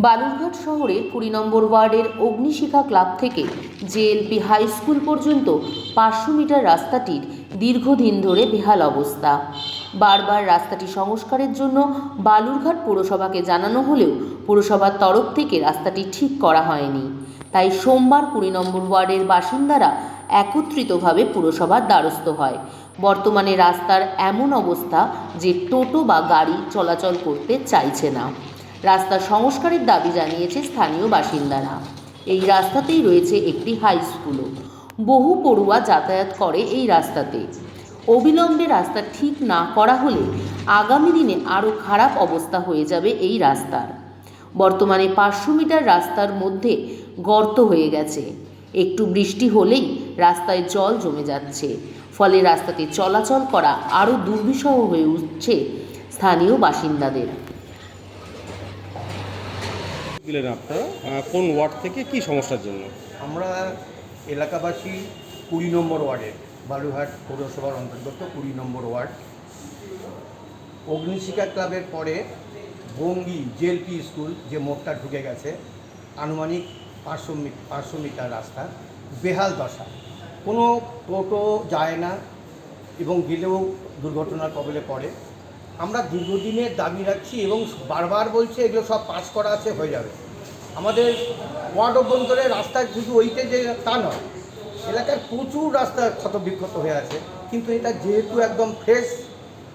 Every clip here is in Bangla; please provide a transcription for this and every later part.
বালুরঘাট শহরের কুড়ি নম্বর ওয়ার্ডের অগ্নিশিখা ক্লাব থেকে জেএলপি হাই স্কুল পর্যন্ত পাঁচশো মিটার রাস্তাটির দীর্ঘদিন ধরে বেহাল অবস্থা। বারবার রাস্তাটি সংস্কারের জন্য বালুরঘাট পুরসভাকে জানানো হলেও পুরসভার তরফ থেকে রাস্তাটি ঠিক করা হয়নি। তাই সোমবার কুড়ি নম্বর ওয়ার্ডের বাসিন্দারা একত্রিতভাবে পুরসভার দ্বারস্থ হয়। বর্তমানে রাস্তার এমন অবস্থা যে টোটো বা গাড়ি চলাচল করতে চাইছে না। রাস্তা সংস্কারের দাবি জানিয়েছে স্থানীয় বাসিন্দারা। এই রাস্তাতেই রয়েছে একটি হাই স্কুলও বহু পড়ুয়া যাতায়াত করে এই রাস্তাতে। অবিলম্বে রাস্তা ঠিক না করা হলে আগামী দিনে আরও খারাপ অবস্থা হয়ে যাবে এই রাস্তার। বর্তমানে পাঁচশো মিটার রাস্তার মধ্যে গর্ত হয়ে গেছে। একটু বৃষ্টি হলেই রাস্তায় জল জমে যাচ্ছে। ফলে রাস্তাতে চলাচল করা আরও দুর্বিষহ হয়ে উঠছে স্থানীয় বাসিন্দাদের। দিলেন আপনারা কোন ওয়ার্ড থেকে কি সমস্যার জন্য? আমরা এলাকাবাসী কুড়ি নম্বর ওয়ার্ডের বালুঘাট পৌরসভার অন্তর্গত কুড়ি নম্বর ওয়ার্ড। অগ্নিশিকা ক্লাবের পরে বঙ্গি জেলপি স্কুল যে মোড়টা ঢুকে গেছে, আনুমানিক পাঁচশো পাঁচশো মিটার রাস্তা, বেহাল দশা। কোনো টোটো যায় না এবং গেলেও দুর্ঘটনার কবলে পড়ে। আমরা দীর্ঘদিনের দাবি রাখছি এবং বারবার বলছে এগুলো সব পাস করা আছে, হয়ে যাবে। আমাদের ওয়ার্ড অভ্যন্তরে রাস্তায় শুধু ওইতে যে তা নয়, এলাকার প্রচুর রাস্তা ক্ষত বিক্ষত হয়ে আছে, কিন্তু এটা যেহেতু একদম ফ্রেশ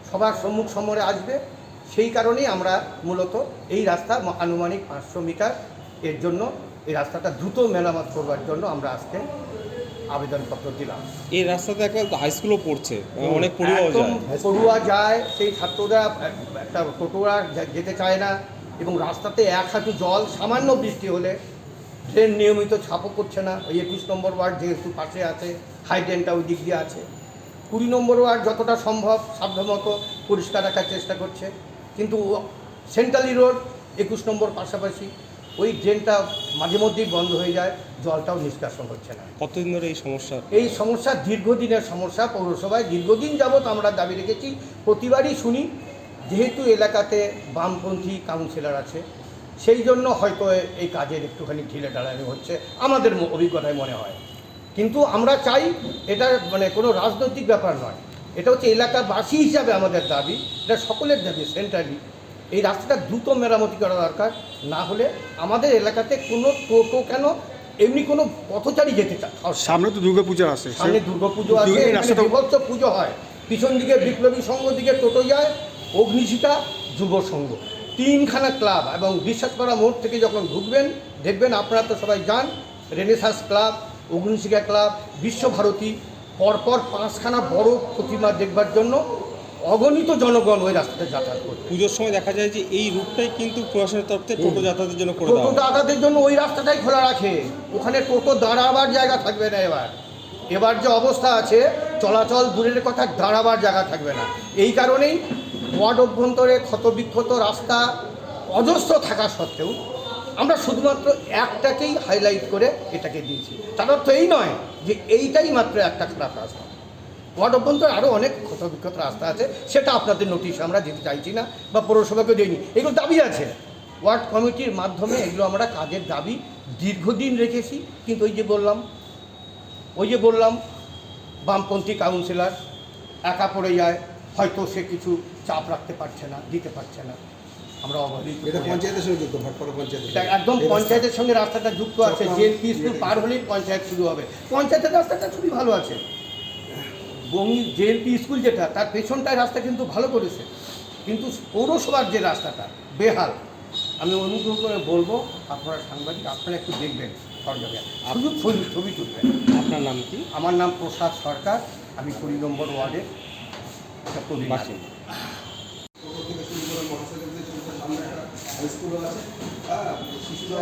সবার সম্মুখ সমরে আসবে, সেই কারণেই আমরা মূলত এই রাস্তা আনুমানিক পাঁচশো মিটার এর জন্য এই রাস্তাটা দ্রুত মেরামত করবার জন্য আমরা আজকে আবেদনপত্র দিলাম। এই রাস্তাতে একটা হাই স্কুলও পড়ছে অনেক পড়ুয়াও একদম যায়। পড়ুয়া যায় সেই ছাত্ররা একটা টোটোরা যেতে চায় না এবং রাস্তাতে এক হাঁটু জল সামান্য বৃষ্টি হলে ট্রেন নিয়মিত ছাপও করছে না। ওই একুশ নম্বর ওয়ার্ড যেহেতু পাশে আছে হাই ট্রেনটা ওই দিক দিয়ে আছে। কুড়ি নম্বর ওয়ার্ড যতটা সম্ভব সাধ্যমতো পরিষ্কার রাখার চেষ্টা করছে। কিন্তু সেন্ট্রালি রোড একুশ নম্বর পাশাপাশি ওই ড্রেনটা মাঝে মধ্যেই বন্ধ হয়ে যায় জলটাও নিষ্কাশন হচ্ছে না। কতদিন ধরে এই সমস্যা? এই সমস্যা দীর্ঘদিনের সমস্যা পৌরসভায়। দীর্ঘদিন যাবৎ আমরা দাবি রেখেছি প্রতিবারই শুনি যেহেতু এলাকাতে বামপন্থী কাউন্সিলর আছে সেই জন্য হয়তো এই কাজের একটুখানি ঢিলে ঢালানি হচ্ছে আমাদের অভিজ্ঞতায় মনে হয়। কিন্তু আমরা চাই এটা মানে কোনো রাজনৈতিক ব্যাপার নয়। এটা হচ্ছে এলাকাবাসী হিসাবে আমাদের দাবি এটা সকলের দাবি সেন্ট্রালি এই রাস্তাটা দ্রুত মেরামতি করা দরকার। না হলে আমাদের এলাকাতে কোনো টোটো কেন এমনি কোনো পথচারী যেতে চায়। সামনে তো দুর্গাপূজা আছে। সামনে দুর্গাপুজো আছে বিভৎস পুজো হয়। পিছন দিকে বিপ্লবী সংঘ দিকে টোটো যায় অগ্নিশিখা যুব সংঘ। তিনখানা ক্লাব এবং বিশ্বাস করা মোড় থেকে যখন ঢুকবেন দেখবেন আপনারা তো সবাই যান Renaissance club Agnishikha club Bishwabharati পরপর পাঁচখানা বড় প্রতিমা দেখবার জন্য অগণিত জনগণ ওই রাস্তাতে যাতায়াত করে পুজোর সময় দেখা যায় যে এই রুটটাই কিন্তু প্রশাসনের তরফ থেকে টোটো যাতায়াতের জন্য করে টোটো যাতায়াতের জন্য ওই রাস্তাটাই খোলা রাখে। ওখানে টোটো দাঁড়াবার জায়গা থাকবে না এবার। এবার যে অবস্থা আছে চলাচল দূরের কথা দাঁড়াবার জায়গা থাকবে না। এই কারণেই ওয়ার্ড অভ্যন্তরে ক্ষতবিক্ষত রাস্তা অজস্র থাকা সত্ত্বেও আমরা শুধুমাত্র একটাকেই হাইলাইট করে এটাকে দিয়েছি। তার অর্থ এই নয় যে এইটাই মাত্র একটা খারাপ রাস্তা। ওয়ার্ড অভ্যন্তরে আরও অনেক ক্ষতবিক্ষত রাস্তা আছে সেটা আপনাদের নোটিশে আমরা দিতে চাইছি না বা পৌরসভাকে দিইনি। এগুলো দাবি আছে। ওয়ার্ড কমিটির মাধ্যমে এগুলো আমরা কাজের দাবি দীর্ঘদিন রেখেছি কিন্তু ওই যে বললাম ওই যে বললাম বামপন্থী কাউন্সিলর একা পড়ে যায় হয়তো সে কিছু চাপ রাখতে পারছে না দিতে পারছে না। আমরা অবহেলিত পঞ্চায়েতের সঙ্গে যুক্ত পঞ্চায়েত একদম পঞ্চায়েতের সঙ্গে রাস্তাটা যুক্ত আছে। জেএলপি স্কুল পার হলেই পঞ্চায়েত শুরু হবে। পঞ্চায়েতের রাস্তাটা খুবই ভালো আছে। বঙ্গি জেএলপি স্কুল যেটা তার পেছনটায় রাস্তা কিন্তু ভালো করেছে। কিন্তু পৌরসভার যে রাস্তাটা বেহাল। আমি অনুগ্রহ করে বলব আপনারা সাংবাদিক আপনারা একটু দেখবেন সরজগে শুধু ছবি ছবি তুলবেন। আপনার নাম কি? আমার নাম প্রসাদ সরকার আমি কুড়ি নম্বর ওয়ার্ডের বাসিন্দা? শিশুরা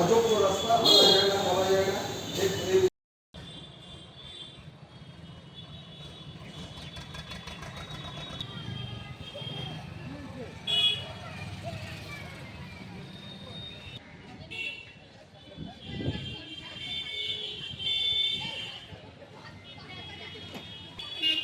অযোগ্য রাস্তা